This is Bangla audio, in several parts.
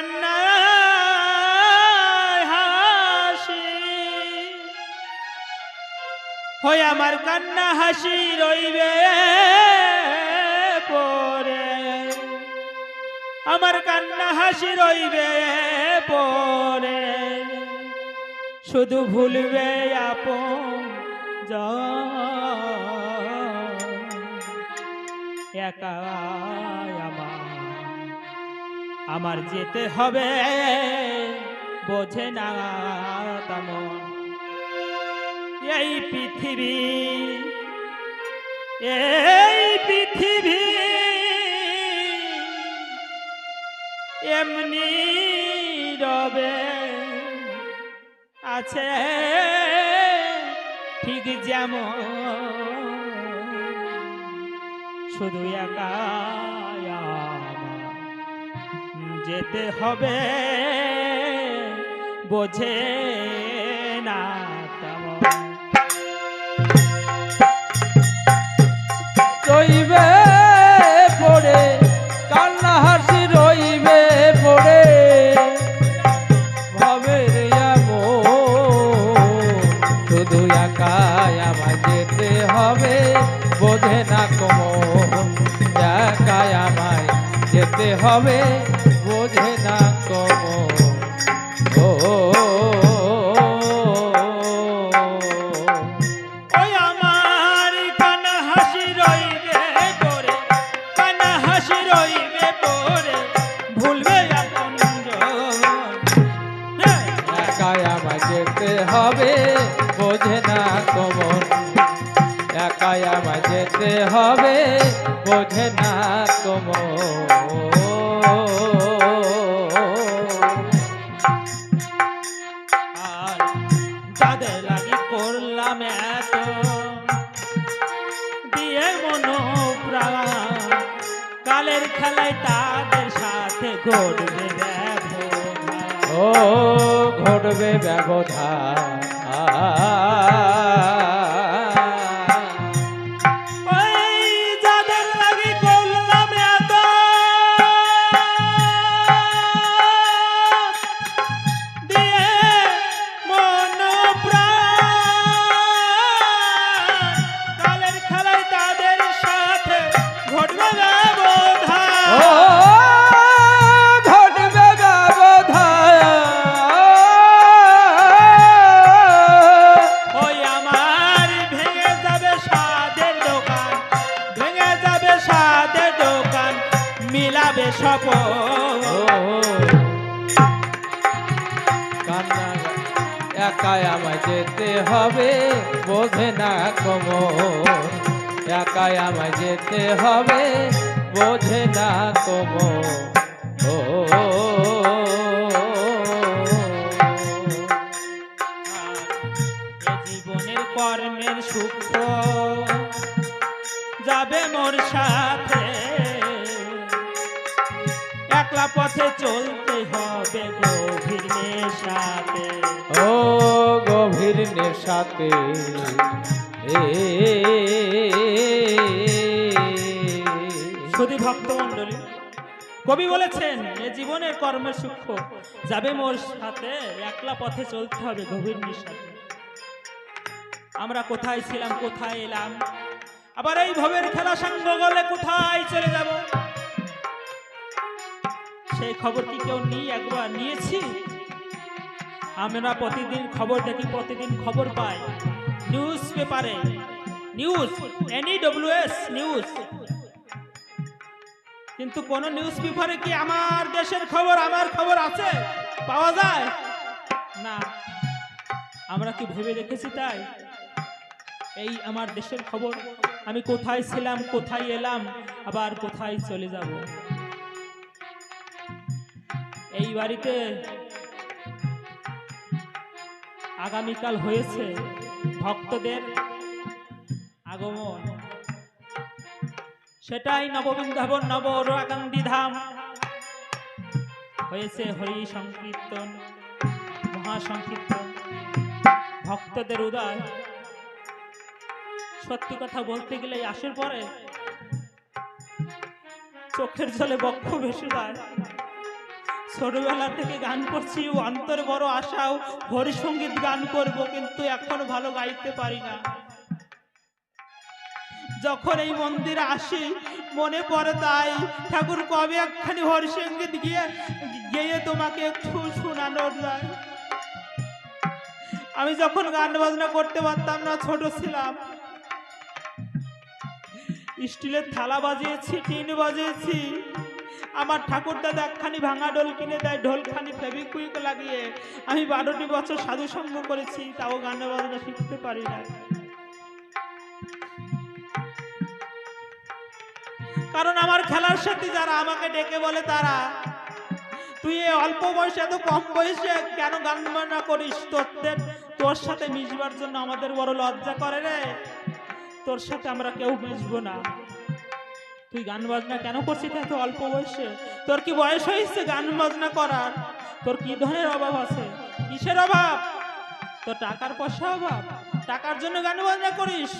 কান্না হাসি। হয় আমার কান্না হাসি রইবে পরে। আমার কান্না হাসি রইবে পরে। শুধু ভুলবে আপন একা আমার আমার যেতে হবে। বোঝে না তেমন। এই পৃথিবী এই পৃথিবী এমনি রবে আছে। ঠিক যেমন। শুধু একা যেতে হবে, বোঝে না রইবে পড়ে কান্না হাসি রইবে পড়ে এমন। শুধু একাই আমার যেতে হবে, বোঝে না কমন। একাই আমায় যেতে হবে একাই আমায় যেতে হবে, বোঝে না এত, দিয়ে কালের খেলায় তাদের সাথে ঘটবে। ও, ঘটবে ব্যবধান মিলাবে কান্না একাই আমায় যেতে হবে, বোঝে না কমন একাই আমায় যেতে হবে, বোঝে না কমন ও জীবনের কর্মের সুখ যাবে মোর সাথে পথে চলতে হবে গভীর নেশাতে। ও গভীর নেশাতে। শুধু ভক্তমণ্ডলী। কবি বলেছেন এ জীবনের কর্মের সূক্ষ্ম যাবে মোর সাথে একলা পথে চলতে হবে গভীর নিঃশ্বাসে আমরা কোথায় ছিলাম কোথায় এলাম? আবার এই ভবের খেলা সাঙ্গ গলে কোথায় চলে যাব? সেই খবর কি কেউ নিয়ে একবার নিয়েছি। আমরা প্রতিদিন খবর দেখি, প্রতিদিন খবর পাই। নিউজ পেপারে নিউজ এনি ডব্লিউএস নিউজ কিন্তু কোন নিউজ পেপারে কি আমার দেশের খবর, আমার খবর আছে? পাওয়া যায়? না। আমরা কি ভেবে দেখেছি তাই? এই আমার দেশের খবর। আমি কোথায় ছিলাম, কোথায় এলাম, আবার কোথায় চলে যাব? এই বাড়িতে আগামীকাল হয়েছে ভক্তদের আগমন। সেটাই নববৃন্দাবন নব রোয়াকান্দি ধাম হয়েছে হরি সংকীর্তন মহাসংকীর্তন ভক্তদের উদয়। সত্যি কথা বলতে গেলে আসের পরে চোখের জলে বক্ষ ভেসে যায়। ছোটবেলা থেকে গান করছি অন্তর বড় আশাও, হরিসঙ্গীত গান করব, কিন্তু এখন ভালো গাইতে পারি না। যখন এই মন্দিরে আসি, মনে পড়ে তাই, ঠাকুর, কবে একখানি হরিসঙ্গীত গিয়ে, গেয়ে তোমাকে একটু শোনানো যায়? আমি যখন গান বাজনা করতে পারতাম না, ছোট ছিলাম। স্টিলের থালা বাজিয়েছি, টিন বাজিয়েছি। আমার ঠাকুর দাদা একখানি ভাঙা ঢোল কিনে দেয় ঢোলখানি ফেবিকুইক লাগিয়ে। আমি বারোটি বছর সাধু সঙ্গ করেছি, তাও গান বাজনা শিখতে পারি না। কারণ আমার খেলার সাথে যারা, আমাকে ডেকে বলে তারা, তুই অল্প বয়সে, এত কম বয়সে কেন গান বাজনা করিস? তোদের তোর সাথে মিশবার জন্য আমাদের বড় লজ্জা করে রে। তোর সাথে আমরা কেউ মিশবো না। তুই গান বাজনা কেন করছিস এত অল্প বয়সে? তোর কি বয়স হয়েছে গান বাজনা করার? তোর কি ধরনের অভাব আছে? কিসের অভাব? তোর টাকার পয়সা অভাব? টাকার জন্য গান বাজনা করিস?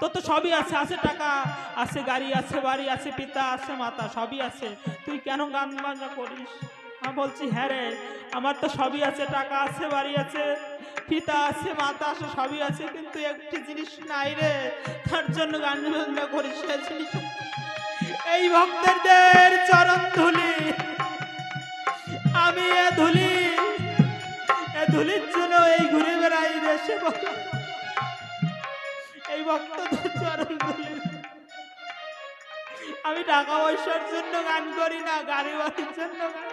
তোর তো সবই আছে আছে টাকা, আছে গাড়ি, আছে বাড়ি, আছে পিতা, আছে মাতা, সবই আছে। তুই কেন গান বাজনা করিস? আমি বলছি হ্যাঁ রে, আমার তো সবই আছে, টাকা আছে, বাড়ি আছে, পিতা আছে, মাতা আছে, সবই আছে, কিন্তু একটি জিনিস নাই রে, তার জন্য গান বাজনা করিস সে জিনিস এই ভক্তদের চরণ ধুলি, আমি এ ধুলি, এ ধুলির জন্য এই ঘুরে বেড়াই দেশে এই ভক্তদের চরণ ধুলি আমি টাকা পয়সার জন্য গান করি না, গাড়ি বাড়ির জন্য গান করি।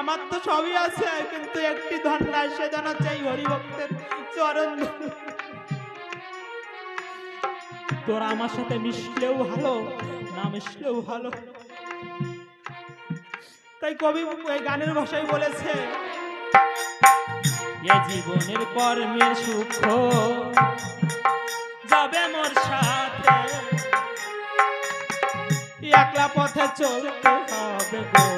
আমার তো সবই আছে, কিন্তু একটি ধন নাই সে যেন চাই হরিভক্তের চরণ। তোরা আমার সাথে মিশলেও ভালো, না মিশলেও ভালো। তাই কবি গানের ভাষায় বলেছে, এ জীবনের কর্মের সুখ যাবে মোর সাথে। একলা পথে চলতে হবে ও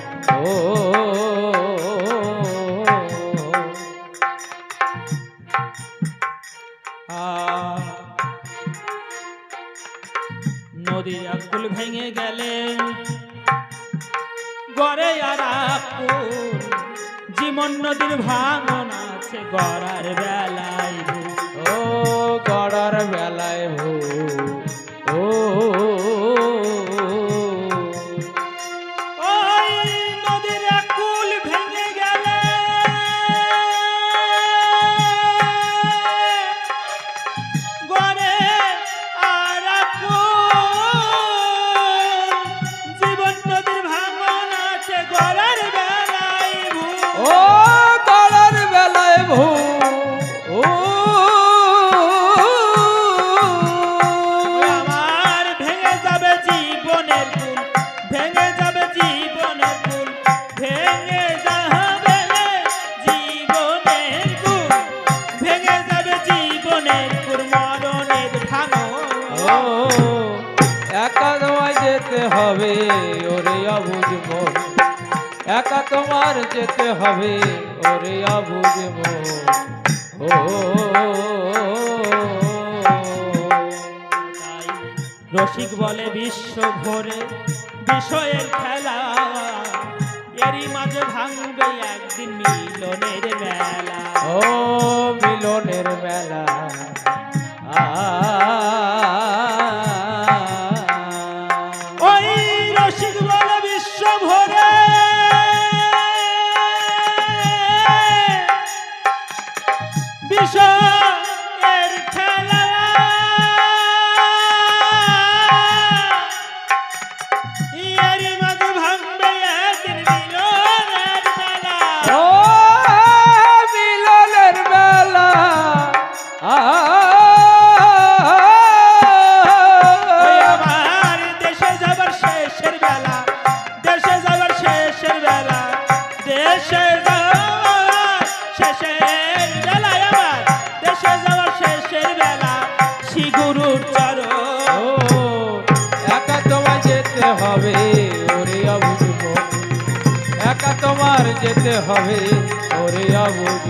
ও নদীর আকুল ভেঙে জীবন নদীর ভাঙন আছে গড়ার যেতে হবে, ওরে মন ও রসিক বলে, বিশ্ব ভরে বিষয়ের খেলা, এরই মাঝে ভাঙবে একদিন মিলনের মেলা। ও মিলনের মেলা, আ শেষের বেলা দেশে যাওয়ার শেষের বেলা শ্রী গুরুর তোমার যেতে হবে ওরে অবুঝ